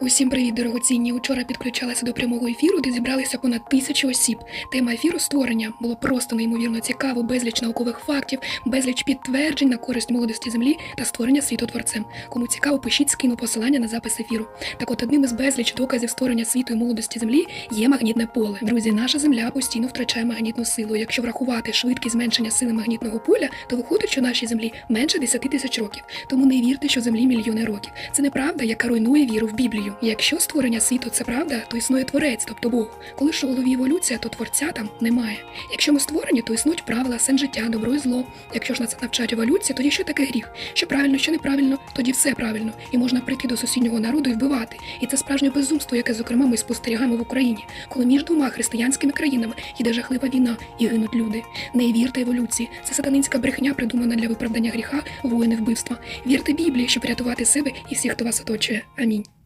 Усім привіт, дорогоцінні! Учора підключалася до прямого ефіру, де зібралися понад тисячу осіб. Тема ефіру створення було просто неймовірно цікаво, безліч наукових фактів, безліч підтверджень на користь молодості землі та створення світу творцем. Кому цікаво, пишіть скину посилання на запис ефіру. Так от одним із безліч доказів створення світу і молодості землі є магнітне поле. Друзі, наша земля постійно втрачає магнітну силу. Якщо врахувати швидкість зменшення сили магнітного поля, то виходить, що нашій землі менше 10 тисяч років. Тому не вірте, що землі мільйони років. Це неправда, яка руйнує віру в Біблію. Якщо створення світу це правда, то існує творець, тобто Бог. Коли ж у голові еволюція, то творця там немає. Якщо ми створені, то існують правила, сенс життя, добро і зло. Якщо ж нас навчають еволюції, тоді що таке гріх? Що правильно, що неправильно, тоді все правильно, і можна прийти до сусіднього народу і вбивати. І це справжнє безумство, яке зокрема ми спостерігаємо в Україні, коли між двома християнськими країнами йде жахлива війна і гинуть люди. Не вірте еволюції. Це сатанинська брехня, придумана для виправдання гріха, воїни вбивства. Вірте Біблії, щоб рятувати себе і всіх, хто вас оточує. Амінь.